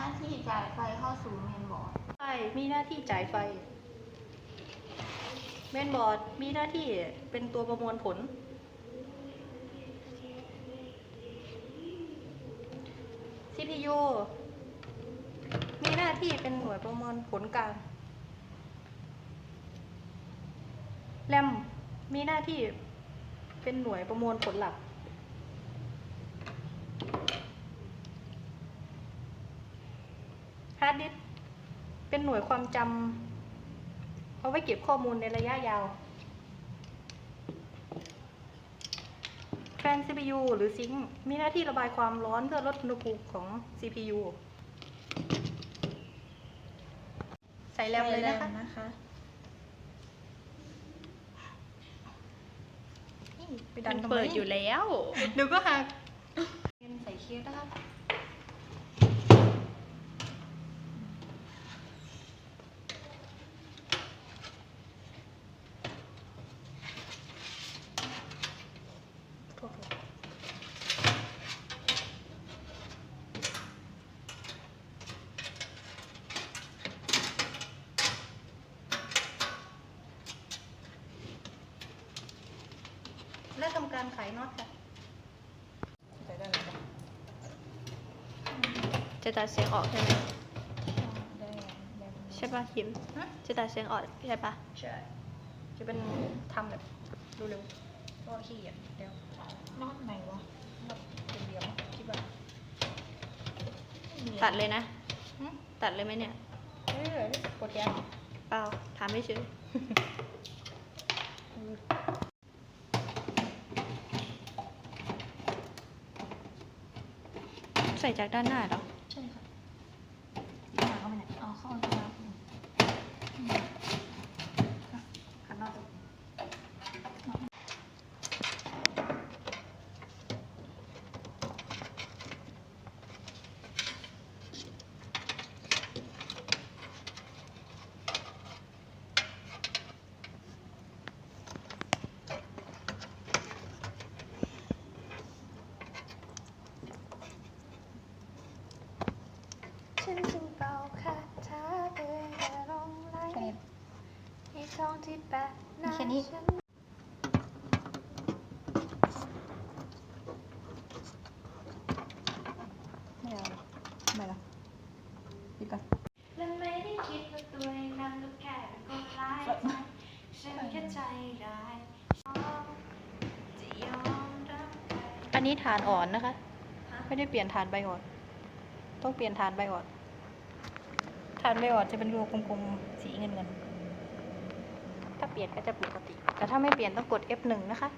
น้าที่จ่ายไฟเข้าสู่เมนบอร์ด ไฟมีหน้าที่จ่ายไฟ เมนบอร์ดมีหน้าที่เป็นตัวประมวลผล CPU มีหน้าที่เป็นหน่วยประมวลผลกลางแรมมีหน้าที่เป็นหน่วยประมวลผลหลัก ฮาร์ดดิสก์เป็นหน่วยความจำเอาไว้เก็บข้อมูลในระยะยาวแทน CPU หรือซิงค์มีหน้าที่ระบายความร้อนเพื่อลดอุณหภูมิของ CPU ใส่แรมเลยนะคะนะคะนี่ไปดันทำไมเปิดอยู่แล้วเดี๋ยวก็หักใส่เคสนะคะ และทำการไขน็อตค่ะ จะตัดเสียงออกใช่ไหมใช่ปะคิมฮะ จะตัดเสียงออกใช่ปะใช่ จะเป็นทำแบบเร็วๆก็ขี้เกียจเร็ว นอกไหนวะแบบเป็นเดียวคิดว่าตัดเลยนะ หึตัดเลยไหมเนี่ย เออกดแกนเปล่าถามไม่เฉย ใส่จากด้านหน้าเหรอ ใช่ค่ะหาเข้าไปไหนเอาเข้าไปแล้วขันหน้าตัวฉันจึงเป่าคาถาเพื่อจะลงไหล ในท้องที่แปะหน้าฉันไม่เอาไม่ละปิดก่อนและไม่ได้คิดว่าตัวเองนั้นก็แค่เป็นคนร้ายใจฉันแค่ใจร้ายจะยอมรับใครอันนี้ฐานอ่อนนะคะ ไม่ได้เปลี่ยนฐานใบอ่อน ต้องเปลี่ยนฐานใบอ่อนฐานใบอ่อนจะเป็นรูกลมๆสีเงินเงิน ลี่ยนก็จะปกติ แต่ถ้าไม่เปลี่ยนต้องกด F1 นะคะ